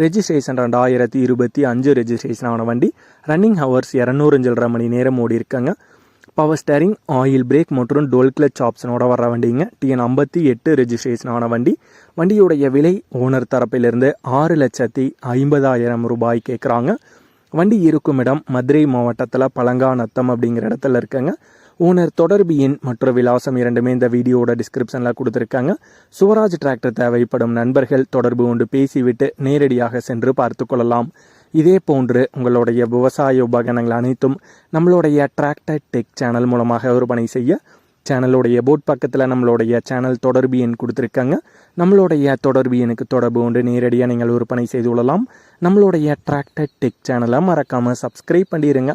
Registration ரெண்டாயிரத்தி இருபத்தி அஞ்சு ரெஜிஸ்ட்ரேஷன் ஆன வண்டி. ரன்னிங் ஹவர்ஸ் இரநூறு சில்லரை மணி நேரம் ஓடி இருக்காங்க. பவர் ஸ்டேரிங் ஆயில் பிரேக் மற்றும் டோல் கிளச் ஆப்ஷனோட வர வண்டிங்க. டிஎன் ஐம்பத்தி எட்டு ரெஜிஸ்ட்ரேஷன் ஆன வண்டி. வண்டியுடைய விலை ஓனர் தரப்பிலிருந்து ஆறு லட்சத்தி ஐம்பதாயிரம் ரூபாய் கேட்குறாங்க வண்டி இருக்கும் இடம் மதுரை மாவட்டத்தில் பழங்காநத்தம் அப்படிங்கிற இடத்துல இருக்குங்க. ஓனர் தொடர்பு எண் மற்றும் விலாசம் இரண்டுமே இந்த வீடியோட டிஸ்கிரிப்ஷனில் கொடுத்துருக்காங்க. சுவராஜ் டிராக்டர் தேவைப்படும் நண்பர்கள் தொடர்பு கொண்டு பேசிவிட்டு நேரடியாக சென்று பார்த்து கொள்ளலாம். இதே போன்று உங்களுடைய விவசாய உபகரணங்கள் அனைத்தும் நம்மளுடைய டிராக்டர் டெக் சேனல் மூலமாக விற்பனை செய்ய சேனலுடைய போட் பக்கத்தில் நம்மளுடைய சேனல் தொடர்பு எண் கொடுத்துருக்காங்க. நம்மளுடைய தொடர்பு எண்ணுக்கு தொடர்பு கொண்டு நேரடியாக நீங்கள் விற்பனை செய்து கொள்ளலாம். நம்மளுடைய டிராக்டர் டெக் சேனலை மறக்காமல் சப்ஸ்கிரைப் பண்ணிடுங்க